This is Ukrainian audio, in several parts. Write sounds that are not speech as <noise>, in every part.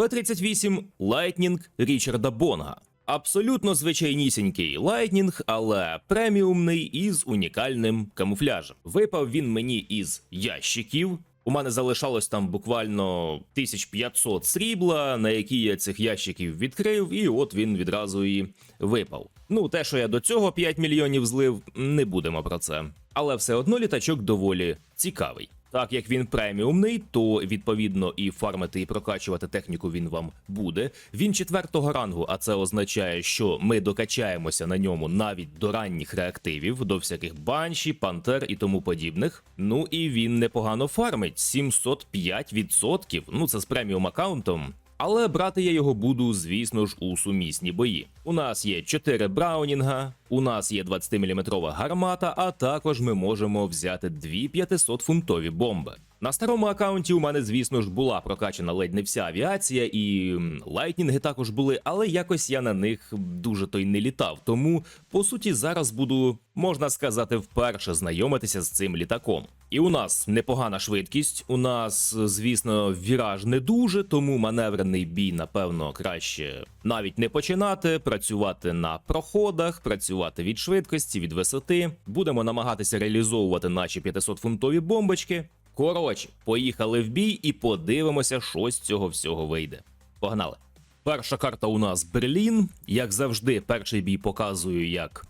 П-38 Lightning Річарда Бонга. Абсолютно звичайнісінький Lightning, але преміумний із унікальним камуфляжем. Випав він мені із ящиків. У мене залишалось там буквально 1500 срібла, на які я цих ящиків відкрив, і от він відразу і випав. Ну, те, що я до цього 5 мільйонів злив, не будемо про це. Але все одно літачок доволі цікавий. Так як він преміумний, то відповідно і фармити і прокачувати техніку він вам буде. Він четвертого рангу, а це означає, що ми докачаємося на ньому навіть до ранніх реактивів, до всяких банші, пантер і тому подібних. Ну і він непогано фармить 705%. Ну це з преміум аккаунтом. Але брати я його буду, звісно ж, у сумісні бої. У нас є 4 Браунінга, у нас є 20-мм гармата, а також ми можемо взяти дві 500-фунтові бомби. На старому аккаунті у мене, звісно ж, була прокачана ледь не вся авіація, і лайтнінги також були, але якось я на них дуже то й не літав. Тому, по суті, зараз буду, можна сказати, вперше знайомитися з цим літаком. І у нас непогана швидкість. У нас, звісно, віраж не дуже, тому маневрений бій, напевно, краще навіть не починати, працювати на проходах, працювати від швидкості, від висоти. Будемо намагатися реалізовувати наші 500-фунтові бомбочки. Коротше, поїхали в бій і подивимося, що з цього всього вийде. Погнали! Перша карта у нас Берлін. Як завжди, перший бій показую, як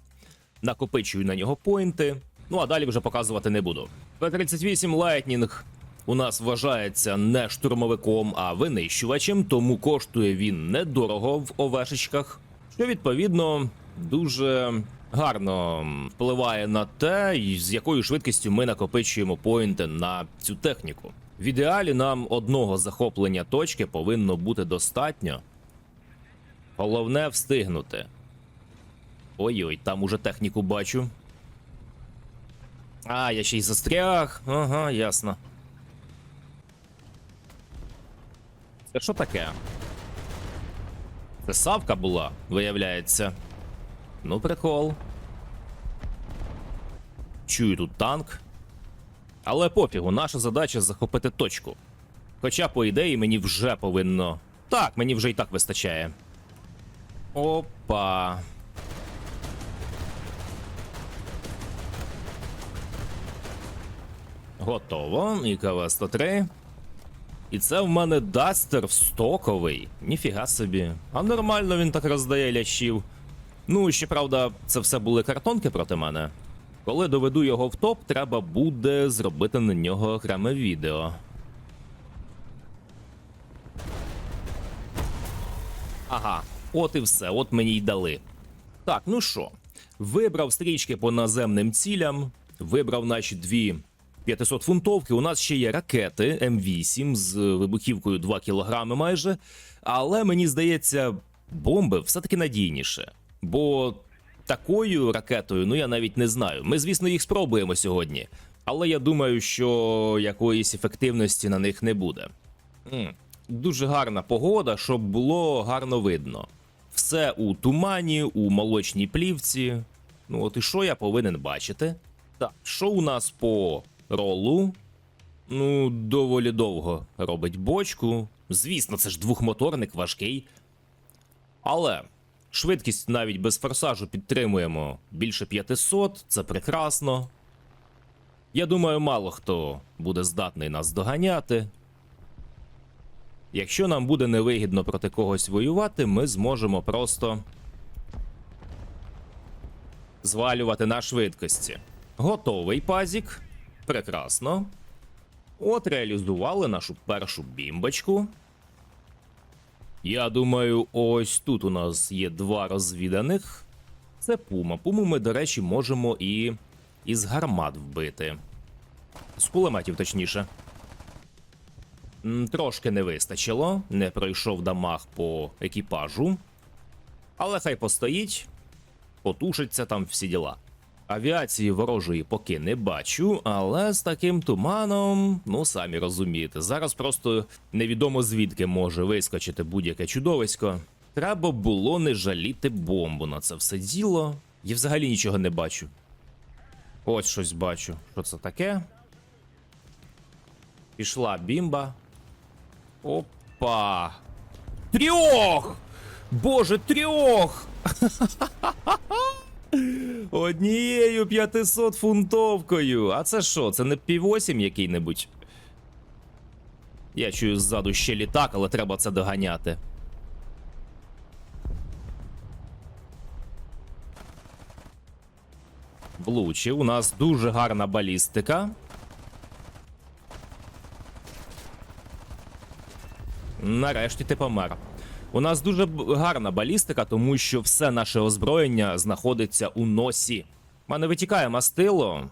накопичую на нього поінти. Ну а далі вже показувати не буду. П-38 Lightning у нас вважається не штурмовиком, а винищувачем, тому коштує він недорого в овешечках, що відповідно дуже гарно впливає на те, з якою швидкістю ми накопичуємо поінти на цю техніку. В ідеалі нам одного захоплення точки повинно бути достатньо. Головне встигнути. Ой-ой, там уже техніку бачу. А, я ще й застряг. Ага, ясно. Це що таке? Це савка була, виявляється. Ну, прикол. Чую тут танк. Але пофігу, наша задача захопити точку. Хоча, по ідеї, мені вже повинно. Так, мені вже і так вистачає. Опа. Готово. І КВ-103. І це в мене дастер в стоковий. Ніфіга собі. А нормально він так роздає лящів. Ну, ще правда, це все були картонки проти мене. Коли доведу його в топ, треба буде зробити на нього окреме відео. Ага, от і все, от мені й дали. Так, ну що, вибрав стрічки по наземним цілям, вибрав наші дві 500 фунтовки. У нас ще є ракети М8 з вибухівкою 2 кг майже. Але мені здається, бомби все-таки надійніше. Бо такою ракетою, ну я навіть не знаю. Ми, звісно, їх спробуємо сьогодні. Але я думаю, що якоїсь ефективності на них не буде. Дуже гарна погода, щоб було гарно видно. Все у тумані, у молочній плівці. Ну, от і що я повинен бачити? Так, що у нас по ролу? Ну, доволі довго робить бочку. Звісно, це ж двохмоторник важкий. Але швидкість навіть без форсажу підтримуємо більше 500, це прекрасно. Я думаю, мало хто буде здатний нас доганяти. Якщо нам буде невигідно проти когось воювати, ми зможемо просто звалювати на швидкості. Готовий пазік. Прекрасно. От реалізували нашу першу бімбочку. Я думаю, ось тут у нас є два розвіданих. Це пума. Пуму ми, до речі, можемо і із гармат вбити. З кулеметів, точніше. Трошки не вистачило, не пройшов дамаг по екіпажу. Але хай постоїть, потушиться там всі діла. Авіації ворожої поки не бачу, але з таким туманом, ну самі розумієте, зараз просто невідомо звідки може вискочити будь-яке чудовисько. Треба було не жаліти бомбу на це все діло. Я взагалі нічого не бачу. Ось щось бачу. Що це таке? Пішла бімба. Опа. Трьох! Боже, трьох! <laughs> Однією 500 фунтовкою. А це що? Це не півосім який-небудь? Я чую ззаду ще літак, але треба це доганяти. Влучив. У нас дуже гарна балістика. Нарешті ти помер. У нас дуже гарна балістика, тому що все наше озброєння знаходиться у носі. У мене витікає мастило.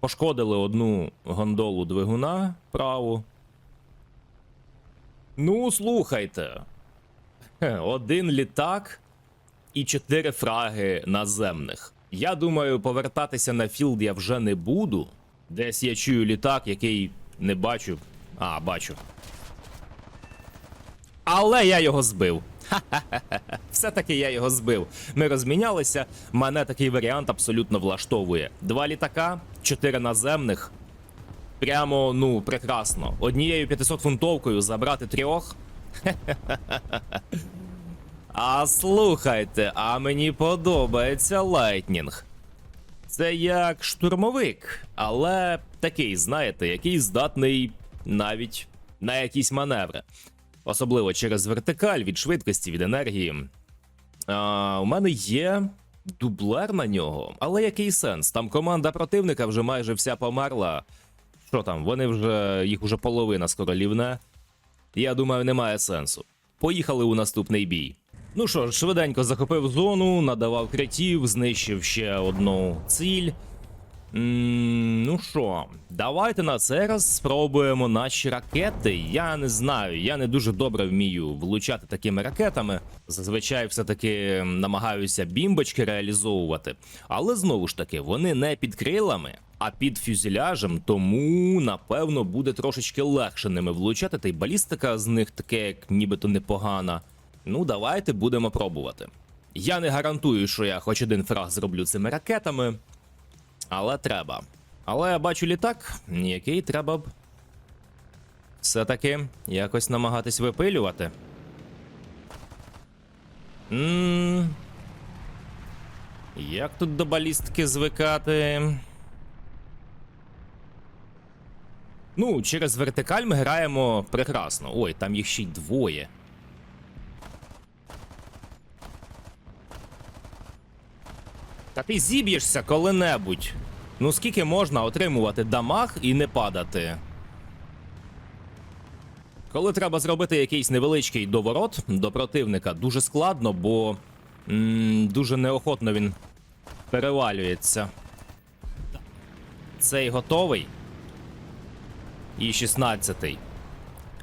Пошкодили одну гондолу двигуна праву. Ну, слухайте. Один літак і чотири фраги наземних. Я думаю, повертатися на філд я вже не буду. Десь я чую літак, який не бачу. А, бачу. Але я його збив. <laughs> Все-таки я його збив. Ми розмінялися. Мене такий варіант абсолютно влаштовує. Два літака, чотири наземних. Прямо, ну, прекрасно. Однією 500 фунтовкою забрати трьох. <laughs> А слухайте, а мені подобається лайтнінг. Це як штурмовик, але такий, знаєте, який здатний навіть на якісь маневри. Особливо через вертикаль від швидкості, від енергії. А, у мене є дублер на нього, але який сенс? Там команда противника вже майже вся померла. Що там, вони вже їх уже половина скоро лівне. Я думаю, немає сенсу. Поїхали у наступний бій. Ну що ж, швиденько захопив зону, надавав критів, знищив ще одну ціль. Ну що, давайте на цей раз спробуємо наші ракети. Я не знаю, я не дуже добре вмію влучати такими ракетами. Зазвичай все-таки намагаюся бімбочки реалізовувати. Але знову ж таки, вони не під крилами, а під фюзеляжем, тому напевно буде трошечки легше ними влучати. Та й балістика з них таке, як нібито непогана. Ну, давайте будемо пробувати. Я не гарантую, що я хоч один фраг зроблю цими ракетами. Але треба. Але я бачу літак, який треба б все-таки якось намагатись випилювати. Ммм. Як тут до балістики звикати? Ну, через вертикаль ми граємо прекрасно. Ой, там їх ще й двоє. Та ти зіб'єшся коли-небудь. Ну скільки можна отримувати дамаг і не падати? Коли треба зробити якийсь невеличкий доворот до противника, дуже складно, бо м, дуже неохотно він перевалюється. Цей готовий. І 16-й.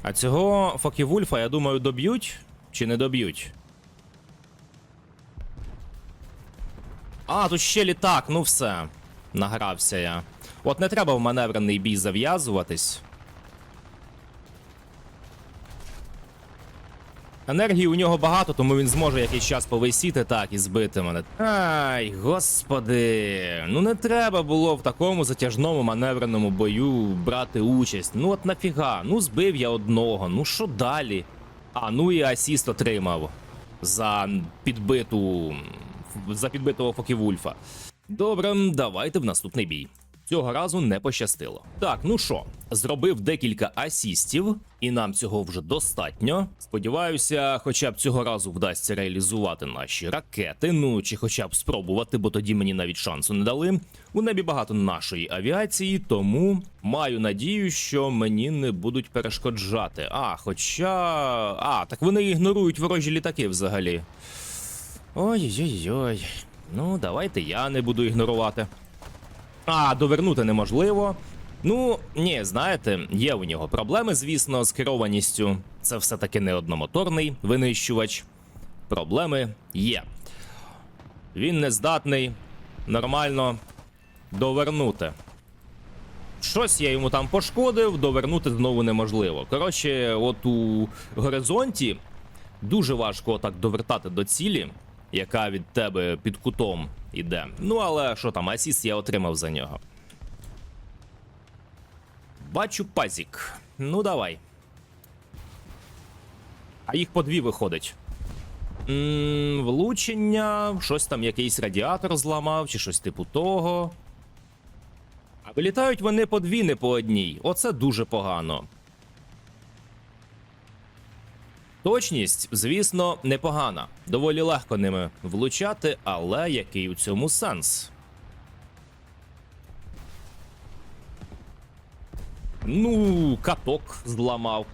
А цього Фоківульфа, я думаю, доб'ють чи не доб'ють? А, тут ще літак, ну все. Награвся я. От не треба в маневрений бій зав'язуватись. Енергії у нього багато, тому він зможе якийсь час повисіти так і збити мене. Ай, господи. Ну не треба було в такому затяжному маневреному бою брати участь. Ну от нафіга. Ну збив я одного. Ну що далі? А, ну і асіст отримав за підбиту. За підбитого Фоківульфа. Добре, давайте в наступний бій. Цього разу не пощастило. Так, ну що, зробив декілька асістів, і нам цього вже достатньо. Сподіваюся, хоча б цього разу вдасться реалізувати наші ракети. Ну чи хоча б спробувати, бо тоді мені навіть шансу не дали. У небі багато нашої авіації, тому маю надію, що мені не будуть перешкоджати. А, хоча. А, так вони ігнорують ворожі літаки взагалі. Ой-ой-ой. Ну, давайте я не буду ігнорувати. А, довернути неможливо. Ну, ні, знаєте, є у нього проблеми, звісно, з керованістю. Це все-таки не одномоторний винищувач. Проблеми є. Він не здатний нормально довернути. Щось я йому там пошкодив, довернути знову неможливо. Коротше, от у горизонті дуже важко так довертати до цілі, яка від тебе під кутом іде. Ну, але що там, асіст я отримав за нього. Бачу пазік. Ну, давай. А їх по дві виходить. м влучення, щось там якийсь радіатор зламав, чи щось типу того. А вилітають вони по дві, не по одній. Оце дуже погано. Точність, звісно, непогана. Доволі легко ними влучати, але який у цьому сенс? Ну, каток зламав.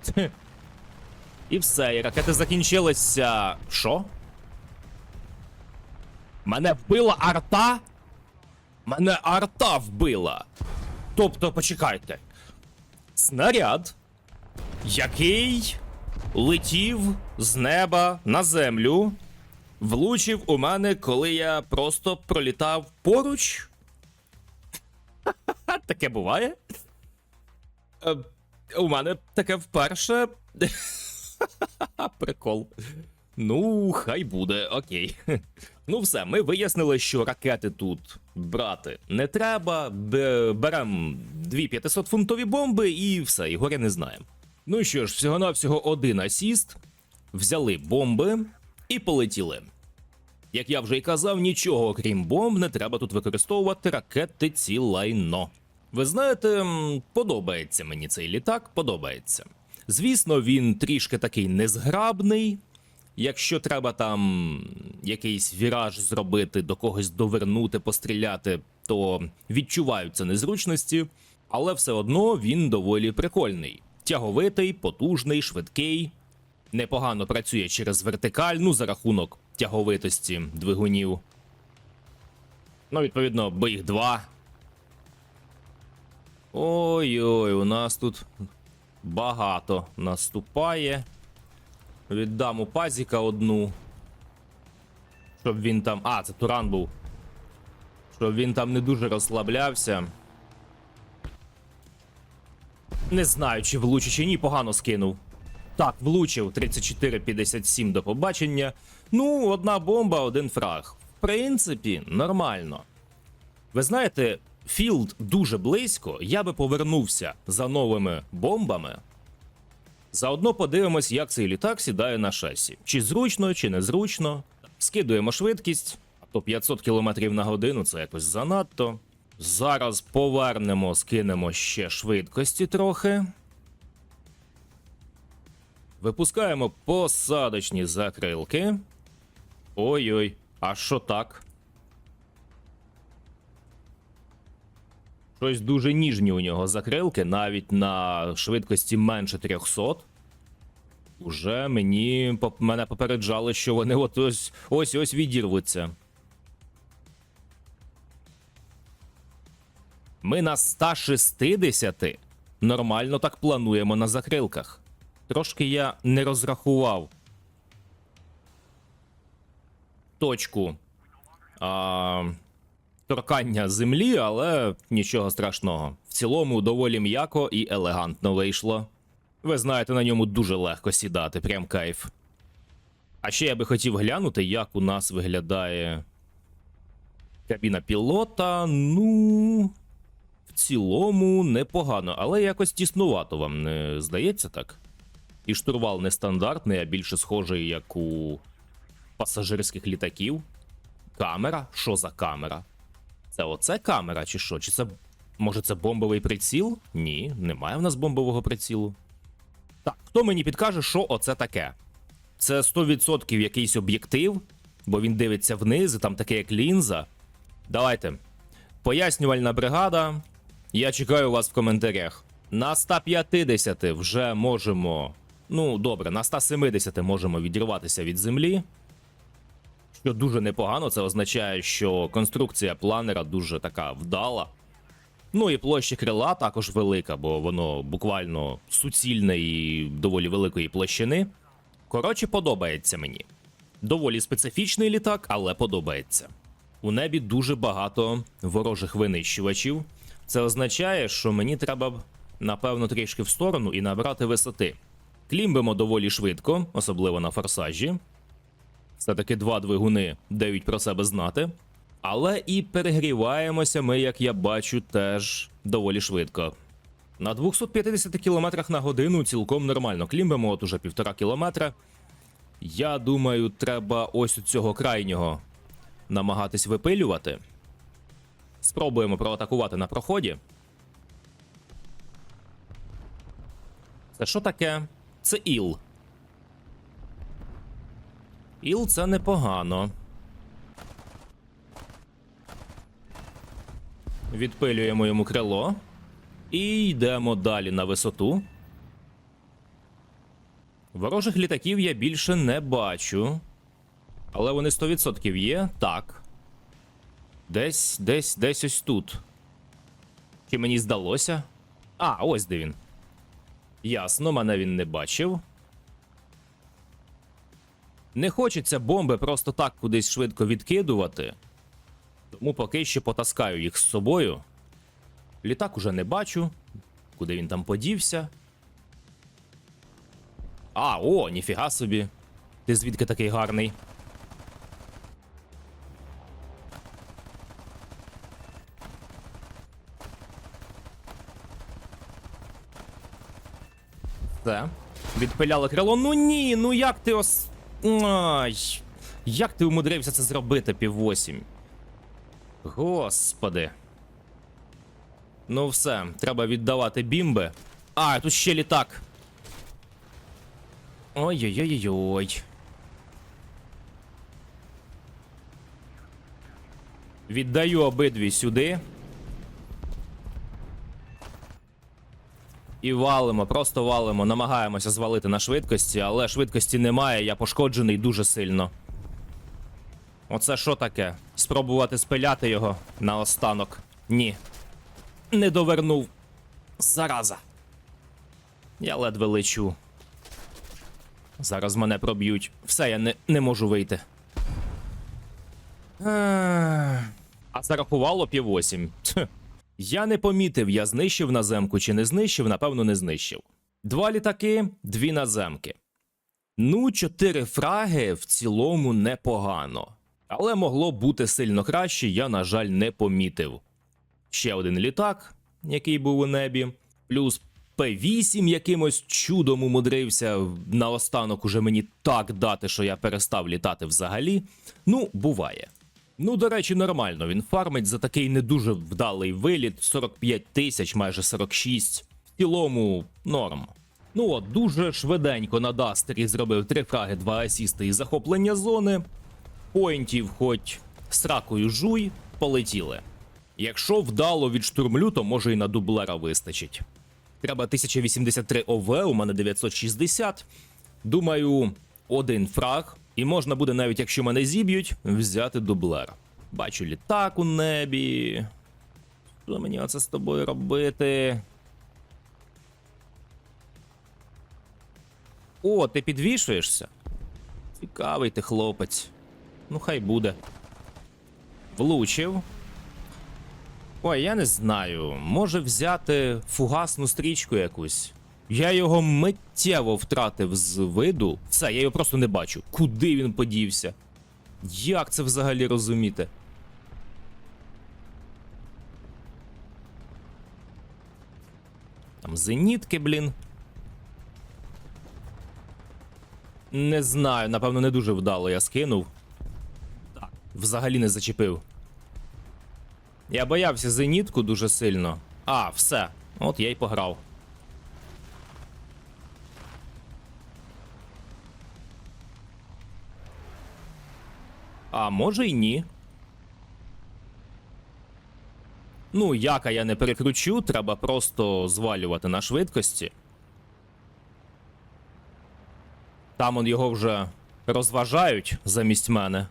І все, і ракети закінчилися. Що? Мене вбила арта? Мене арта вбила. Тобто, почекайте. Снаряд, який летів з неба на землю, влучив у мене, коли я просто пролітав поруч. <laughs> Таке буває. Е, у мене таке вперше. <laughs> Прикол. Ну, хай буде, окей. <laughs> Ну, все, ми вияснили, що ракети тут брати не треба. Беремо дві 500-фунтові бомби і все, і горя не знаємо. Ну що ж, всього-навсього один асіст. Взяли бомби і полетіли. Як я вже й казав, нічого окрім бомб не треба тут використовувати ракети ці лайно. Ви знаєте, подобається мені цей літак, подобається. Звісно, він трішки такий незграбний. Якщо треба там якийсь віраж зробити, до когось довернути, постріляти, то відчуваються незручності, але все одно він доволі прикольний. Тяговитий, потужний, швидкий, непогано працює через вертикаль, ну за рахунок тяговитості двигунів. Ну, відповідно, бо їх два. Ой-ой, у нас тут багато наступає. Віддам у пазіка одну. Щоб він там. А, це Туран був. Щоб він там не дуже розслаблявся. Не знаю, чи влучив, чи ні, погано скинув. Так, влучив 34-57 до побачення. Ну, одна бомба, один фраг. В принципі, нормально. Ви знаєте, філд дуже близько. Я би повернувся за новими бомбами. Заодно подивимось, як цей літак сідає на шасі. Чи зручно, чи незручно. Скидуємо швидкість, а то 500 км на годину це якось занадто. Зараз повернемо, скинемо ще швидкості трохи. Випускаємо посадочні закрилки. Ой-ой, а що так? Щось дуже ніжні у нього закрилки, навіть на швидкості менше 300. Уже мені мене попереджали, що вони от ось ось ось відірвуться. Ми на 160 нормально так плануємо на закрилках. Трошки я не розрахував точку а, торкання землі, але нічого страшного. В цілому доволі м'яко і елегантно вийшло. Ви знаєте, на ньому дуже легко сідати, прям кайф. А ще я би хотів глянути, як у нас виглядає кабіна пілота. Ну, в цілому непогано, але якось тіснувато вам не здається так? І штурвал нестандартний, а більше схожий, як у пасажирських літаків. Камера? Що за камера? Це оце камера, чи що? Чи це. Може, це бомбовий приціл? Ні, немає в нас бомбового прицілу. Так, хто мені підкаже, що оце таке? Це 100% якийсь об'єктив, бо він дивиться вниз, і там таке як лінза. Давайте. Пояснювальна бригада. Я чекаю вас в коментарях. На 150 вже можемо. Ну, добре, на 170 можемо відірватися від землі. Що дуже непогано, це означає, що конструкція планера дуже така вдала. Ну і площа крила також велика, бо воно буквально суцільне і доволі великої площини. Коротше, подобається мені. Доволі специфічний літак, але подобається. У небі дуже багато ворожих винищувачів. Це означає, що мені треба б, напевно, трішки в сторону і набрати висоти. Клімбимо доволі швидко, особливо на форсажі. Все-таки два двигуни дають про себе знати. Але і перегріваємося ми, як я бачу, теж доволі швидко. На 250 км на годину цілком нормально клімбимо, от уже півтора кілометра. Я думаю, треба ось у цього крайнього намагатись випилювати. Спробуємо проатакувати на проході. Це що таке? Це іл. Іл це непогано. Відпилюємо йому крило. І йдемо далі на висоту. Ворожих літаків я більше не бачу. Але вони 100% є. Так. Десь, десь, десь ось тут. Чи мені здалося? А, ось де він. Ясно, мене він не бачив. Не хочеться бомби просто так кудись швидко відкидувати. Тому поки що потаскаю їх з собою. Літак уже не бачу. Куди він там подівся? А, о, ніфіга собі. Ти звідки такий гарний? Все. Відпиляли крило. Ну ні, ну як ти ос. Ай. Як ти умудрився це зробити, пів восім? Господи. Ну все, треба віддавати бімби. А, тут ще літак. Ой-ой-ой-ой. Віддаю обидві сюди. І валимо, просто валимо, намагаємося звалити на швидкості, але швидкості немає, я пошкоджений дуже сильно. Оце що таке? Спробувати спиляти його наостанок. Ні. Не довернув. Зараза. Я ледве лечу. Зараз мене проб'ють. Все, я не, не можу вийти. А зарахувало пів восім. Я не помітив, я знищив наземку чи не знищив, напевно, не знищив. Два літаки, дві наземки. Ну, чотири фраги в цілому непогано. Але могло бути сильно краще, я, на жаль, не помітив. Ще один літак, який був у небі, плюс П8 якимось чудом умудрився наостанок уже мені так дати, що я перестав літати взагалі. Ну, буває. Ну, до речі, нормально. Він фармить за такий не дуже вдалий виліт 45 тисяч, майже 46. В цілому норм. Ну от, дуже швиденько на Дастері зробив три фраги, два асісти і захоплення зони. Поінтів, хоч сракою жуй, полетіли. Якщо вдало відштурмлю, то може і на дублера вистачить. Треба 1083 ОВ, у мене 960. Думаю, один фраг, і можна буде, навіть якщо мене зіб'ють, взяти дублер. Бачу літак у небі. Що мені оце з тобою робити? О, ти підвішуєшся? Цікавий ти хлопець. Ну, хай буде. Влучив. Ой, я не знаю. Може взяти фугасну стрічку якусь. Я його миттєво втратив з виду. Все, я його просто не бачу. Куди він подівся? Як це взагалі розуміти? Там зенітки, блін. Не знаю, напевно, не дуже вдало я скинув. Взагалі не зачепив. Я боявся зенітку дуже сильно. А, все. От я й пограв. А може й ні. Ну, яка я не перекручу, треба просто звалювати на швидкості. Там он його вже розважають замість мене.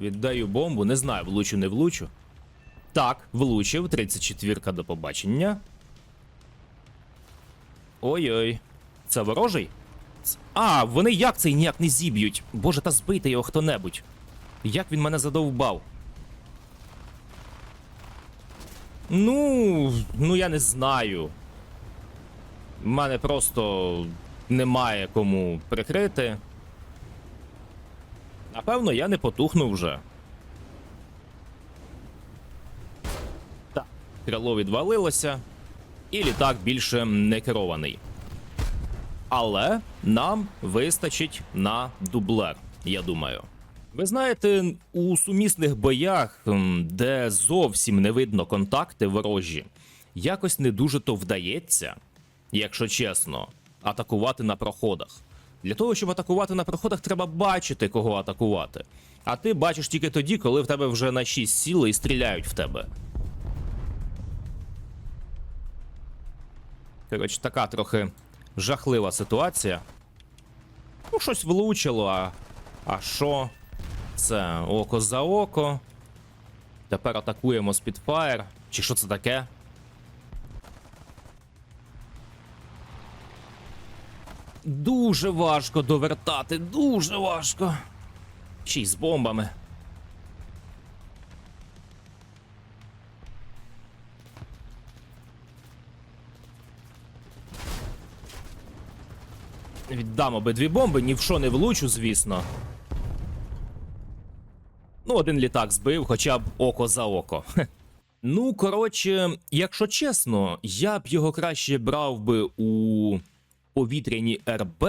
Віддаю бомбу, не знаю, влучу, не влучу. Так, влучив, 34-ка до побачення. Ой-ой. Це ворожий? А, вони як цей ніяк не зіб'ють? Боже, та збийте його хто-небудь. Як він мене задовбав? Ну, ну я не знаю. У мене просто немає кому прикрити. Напевно, я не потухну вже. Так, крило відвалилося. і літак більше не керований. Але нам вистачить на дублер, я думаю. Ви знаєте, у сумісних боях, де зовсім не видно контакти ворожі, якось не дуже то вдається, якщо чесно, атакувати на проходах. Для того, щоб атакувати на проходах, треба бачити, кого атакувати. А ти бачиш тільки тоді, коли в тебе вже на 6 сіли і стріляють в тебе. Коротше, така трохи жахлива ситуація. Ну, щось влучило, а. А що? Це око за око. Тепер атакуємо Spitfire. Чи що це таке? Дуже важко довертати, дуже важко. Ще й з бомбами. Віддам обидві бомби, ні в що не влучу, звісно. Ну, один літак збив, хоча б око за око. Ну, коротше, якщо чесно, я б його краще брав би у повітряні РБ,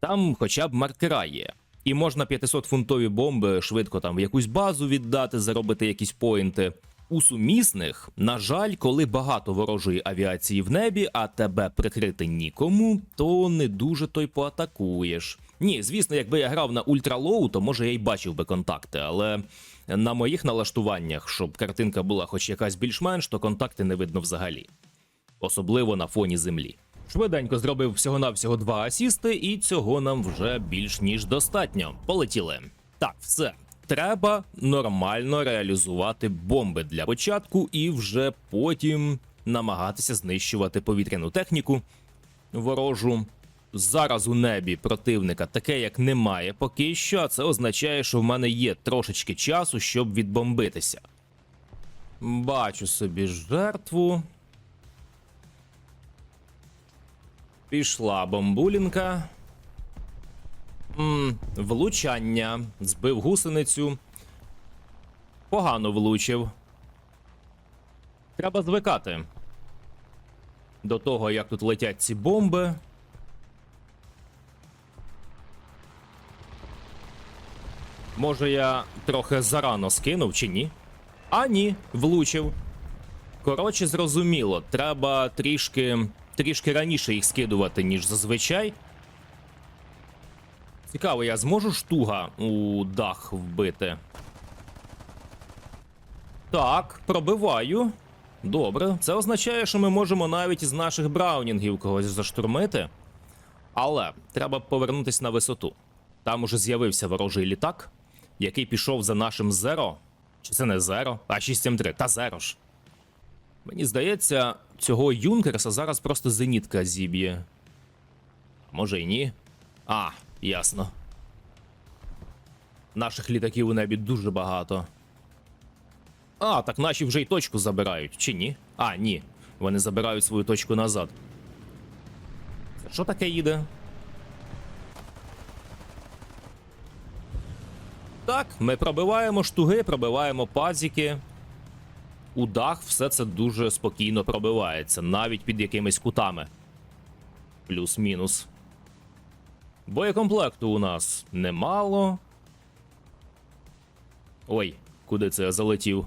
там хоча б маркера є. І можна 500-фунтові бомби швидко там в якусь базу віддати, заробити якісь поінти. У сумісних, на жаль, коли багато ворожої авіації в небі, а тебе прикрити нікому, то не дуже той поатакуєш. Ні, звісно, якби я грав на ультралоу, то може я й бачив би контакти, але на моїх налаштуваннях, щоб картинка була хоч якась більш-менш, то контакти не видно взагалі. Особливо на фоні землі. Швиденько зробив всього-навсього два асісти, і цього нам вже більш ніж достатньо. Полетіли. Так, все. Треба нормально реалізувати бомби для початку і вже потім намагатися знищувати повітряну техніку ворожу. Зараз у небі противника таке як немає поки що, а це означає, що в мене є трошечки часу, щоб відбомбитися. Бачу собі жертву. Пішла бомбулінка. М, влучання. Збив гусеницю. Погано влучив. Треба звикати. До того, як тут летять ці бомби. Може, я трохи зарано скинув чи ні? А ні, влучив. Коротше, зрозуміло, треба трішки, трішки раніше їх скидувати, ніж зазвичай. Цікаво, я зможу штуга у дах вбити. Так, пробиваю. Добре, це означає, що ми можемо навіть із наших браунінгів когось заштурмити. Але треба повернутися на висоту. Там уже з'явився ворожий літак, який пішов за нашим Зеро. Чи це не Зеро, а 673, та Зеро ж. Мені здається, цього Юнкерса зараз просто зенітка зіб'є. Може і ні. А, ясно. Наших літаків у небі дуже багато. А, так наші вже й точку забирають, чи ні? А, ні. Вони забирають свою точку назад. Що таке їде? Так, ми пробиваємо штуги, пробиваємо пазіки. У дах все це дуже спокійно пробивається, навіть під якимись кутами. Плюс-мінус. Боєкомплекту у нас немало. Ой, куди це я залетів?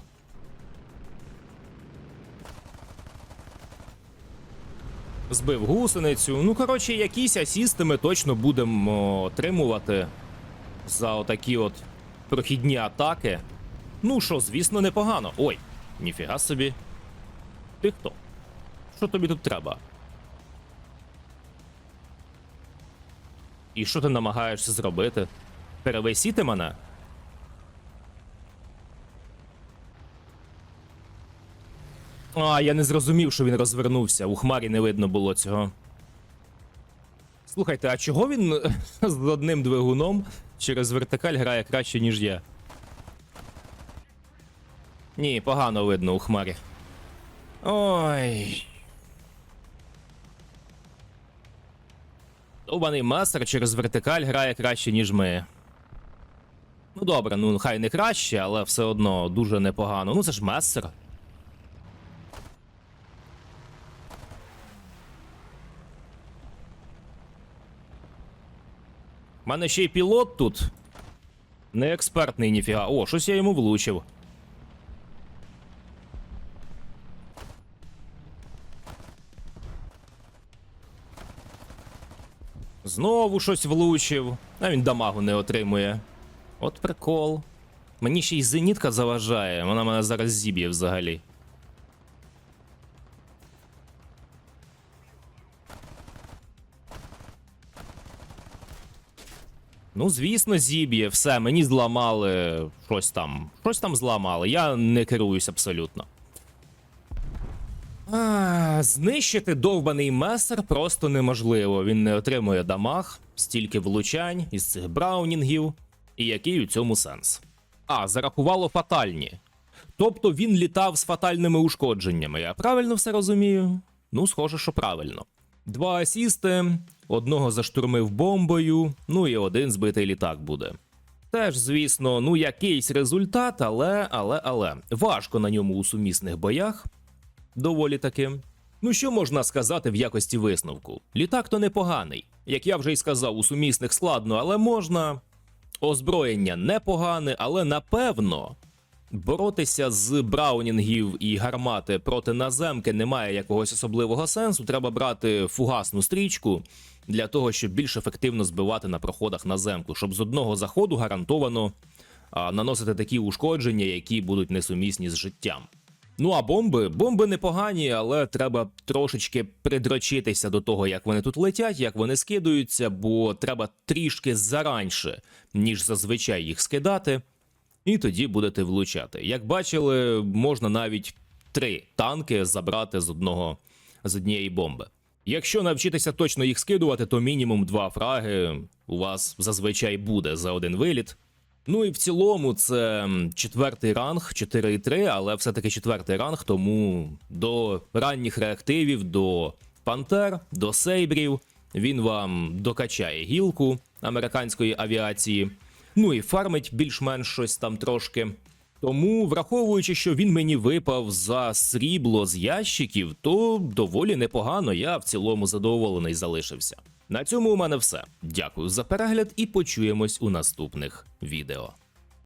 Збив гусеницю. Ну, коротше, якісь асісти ми точно будемо отримувати за отакі от прохідні атаки. Ну що, звісно, непогано. Ой, ніфіга собі. Ти хто? Що тобі тут треба? І що ти намагаєшся зробити? Перевесіти мене? А, я не зрозумів, що він розвернувся. У хмарі не видно було цього. Слухайте, а чого він <laughs> з одним двигуном через вертикаль грає краще, ніж я? Ні, погано видно у хмарі. Ой. Довбаний мастер через вертикаль грає краще, ніж ми. Ну добре, ну хай не краще, але все одно дуже непогано. Ну це ж мастер. У мене ще й пілот тут. Не експертний ніфіга. О, щось я йому влучив. Знову щось влучив. А він дамагу не отримує. От прикол. Мені ще й зенітка заважає, вона мене зараз зіб'є взагалі. Ну, звісно, зіб'є, все, мені зламали щось там. Щось там зламали. Я не керуюсь абсолютно. А, знищити довбаний месер просто неможливо. Він не отримує дамаг, стільки влучань із цих браунінгів. І який у цьому сенс? А, зарахувало фатальні. Тобто він літав з фатальними ушкодженнями. Я правильно все розумію? Ну, схоже, що правильно. Два асісти, одного заштурмив бомбою, ну і один збитий літак буде. Теж, звісно, ну якийсь результат, але, але, але важко на ньому у сумісних боях. Доволі таки. Ну що можна сказати в якості висновку? Літак то непоганий. Як я вже й сказав, у сумісних складно, але можна. Озброєння непогане, але напевно боротися з браунінгів і гармати проти наземки немає якогось особливого сенсу. Треба брати фугасну стрічку для того, щоб більш ефективно збивати на проходах наземку, щоб з одного заходу гарантовано а, наносити такі ушкодження, які будуть несумісні з життям. Ну а бомби, бомби непогані, але треба трошечки придрочитися до того, як вони тут летять, як вони скидаються, бо треба трішки зараньше, ніж зазвичай їх скидати, і тоді будете влучати. Як бачили, можна навіть три танки забрати з одного з однієї бомби. Якщо навчитися точно їх скидувати, то мінімум два фраги у вас зазвичай буде за один виліт. Ну і в цілому це четвертий ранг, 4,3, але все-таки четвертий ранг, тому до ранніх реактивів, до пантер, до сейбрів він вам докачає гілку американської авіації. Ну і фармить більш-менш щось там трошки. Тому, враховуючи, що він мені випав за срібло з ящиків, то доволі непогано. Я в цілому задоволений залишився. На цьому у мене все. Дякую за перегляд і почуємось у наступних відео.